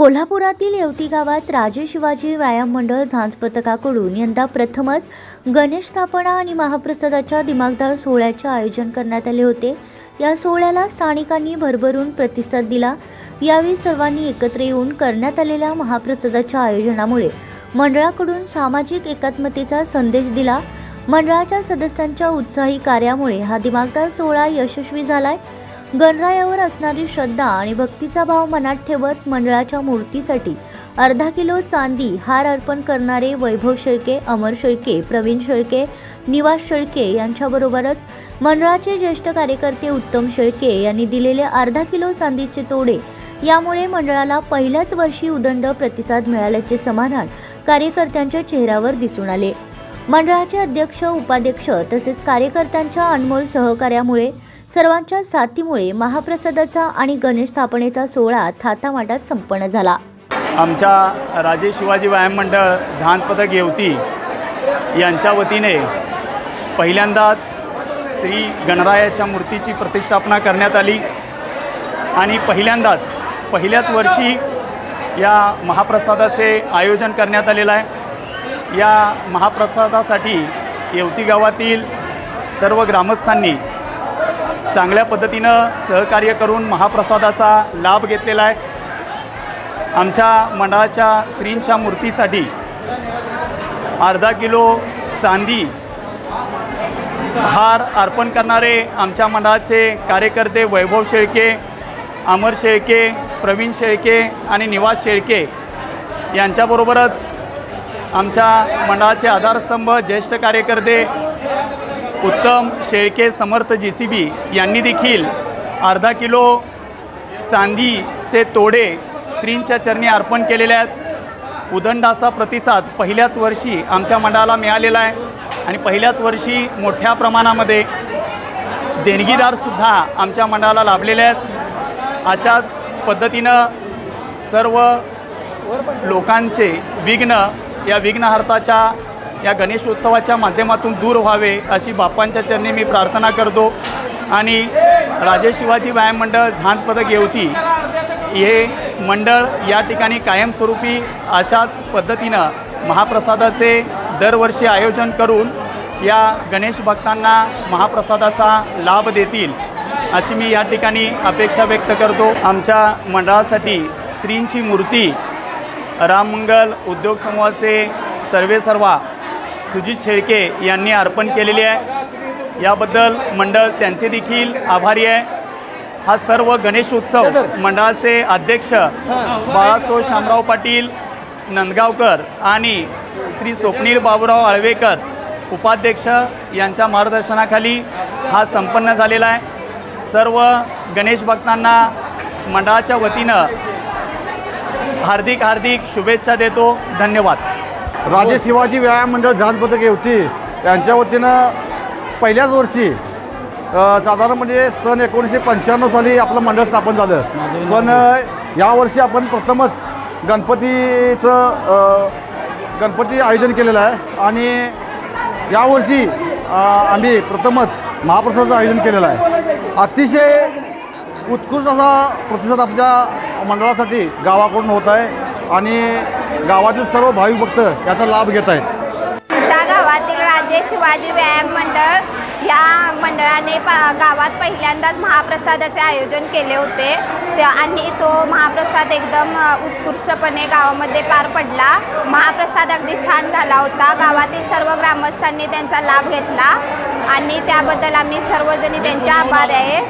कोल्हापुरातील येवती गावात राजे शिवाजी व्यायाम मंडळ झांज पथकाकडून यंदा प्रथमच गणेश स्थापना आणि महाप्रसादाच्या दिमागदार सोहळ्याचे आयोजन करण्यात आले होते. या सोहळ्याला स्थानिकांनी भरभरून प्रतिसाद दिला. यावेळी सर्वांनी एकत्र येऊन करण्यात आलेल्या महाप्रसादाच्या आयोजनामुळे मंडळाकडून सामाजिक एकात्मतेचा संदेश दिला. मंडळाच्या सदस्यांच्या उत्साही कार्यामुळे हा दिमागदार सोहळा यशस्वी झालाय. गणरायावर असणारी श्रद्धा आणि भक्तीचा भाव मनात ठेवत मंडळाच्या मूर्तीसाठी अर्धा किलो चांदी हार अर्पण करणारे वैभव शेळके अमर शेळके प्रवीण शेळके निवास शेळके यांच्याबरोबरच मंडळाचे ज्येष्ठ कार्यकर्ते उत्तम शेळके यांनी दिलेले अर्धा किलो चांदीचे तोडे. यामुळे मंडळाला पहिल्याच वर्षी उदंड प्रतिसाद मिळाल्याचे समाधान कार्यकर्त्यांच्या चेहऱ्यावर दिसून आले. मंडळाचे अध्यक्ष उपाध्यक्ष तसेच कार्यकर्त्यांच्या अनमोल सहकार्यामुळे सर्वांच्या साथीमुळे महाप्रसादाचा आणि गणेश स्थापनेचा सोहळा थाटामाटात संपन्न झाला. आमच्या राजे शिवाजी व्यायाम मंडळ झांज येवती यांच्या वतीने पहिल्यांदाच श्री गणरायाच्या मूर्तीची प्रतिष्ठापना करण्यात आली आणि पहिल्यांदाच पहिल्याच वर्षी या महाप्रसादाचे आयोजन करण्यात आलेलं आहे. या महाप्रसादासाठी येवती गावातील सर्व ग्रामस्थांनी चांगल्या पद्धतीनं सहकार्य करून महाप्रसादाचा लाभ घेतलेला आहे. आमच्या मंडळाच्या श्रींच्या मूर्तीसाठी अर्धा किलो चांदी हार अर्पण करणारे आमच्या मंडळाचे कार्यकर्ते वैभव शेळके अमर शेळके प्रवीण शेळके आणि निवास शेळके यांच्याबरोबरच आमच्या मंडळाचे आधारस्तंभ ज्येष्ठ कार्यकर्ते उत्तम शेळके समर्थ जे सी बी यांनी देखील अर्धा किलो चांदीचे तोडे श्रींच्या चरणी अर्पण केलेले आहेत. उदंडाचा प्रतिसाद पहिल्याच वर्षी आमच्या मंडळाला मिळालेला आहे. आणि पहिल्याच वर्षी मोठ्या प्रमाणामध्ये देणगीदारसुद्धा आमच्या मंडळाला लाभलेले आहेत. अशाच पद्धतीनं सर्व लोकांचे विघ्न या विघ्नहर्ताच्या या गणेशोत्सवाच्या माध्यमातून दूर व्हावे अशी बाप्पांच्या चरणी मी प्रार्थना करतो. आणि राजे शिवाजी व्यायाम मंडळ झांज पदक येवती हे मंडळ या ठिकाणी कायमस्वरूपी अशाच पद्धतीनं महाप्रसादाचे दरवर्षी आयोजन करून या गणेश भक्तांना महाप्रसादाचा लाभ देतील अशी मी या ठिकाणी अपेक्षा व्यक्त करतो. आमच्या मंडळासाठी श्रींची मूर्ती राममंगल उद्योग समूहाचे सर्वेसर्वा सुजित शेळके यांनी अर्पण केलेली आहे. याबद्दल मंडळ त्यांचे देखील आभारी आहे. हा सर्व गणेशोत्सव मंडळाचे अध्यक्ष बाळासो शामराव पाटील नंदगावकर आणि श्री स्वप्नील बाबूराव आळवेकर उपाध्यक्ष यांच्या मार्गदर्शनाखाली हा संपन्न झालेला आहे. सर्व गणेश भक्तांना मंडळाच्या वतीनं हार्दिक हार्दिक शुभेच्छा देतो. धन्यवाद. राजे शिवाजी व्यायाम मंडळ झांज पथक होती. यांच्या वतीनं पहिल्याच वर्षी साधारण म्हणजे सन एकोणीसशे पंच्याण्णव साली आपलं मंडळ स्थापन झालं. पण यावर्षी आपण प्रथमच गणपतीचं गणपती आयोजन केलेलं आहे. आणि यावर्षी आम्ही प्रथमच महाप्रसादाचं आयोजन केलेलं आहे. अतिशय उत्कृष्ट असा प्रतिसाद आपल्या मंडळासाठी गावाकडून होत आहे. आणि गावातील सर्व भाविक भक्त याचा लाभ घेत आहेत. आमच्या गावातील राजे शिवाजी व्यायाम मंडळ या मंडळाने प गावात पहिल्यांदाच महाप्रसादाचे आयोजन केले होते. आणि तो महाप्रसाद एकदम उत्कृष्टपणे गावामध्ये पार पडला. महाप्रसाद अगदी छान झाला होता. गावातील सर्व ग्रामस्थांनी त्यांचा लाभ घेतला. आणि त्याबद्दल आम्ही सर्वजणी त्यांचे आभार आहे.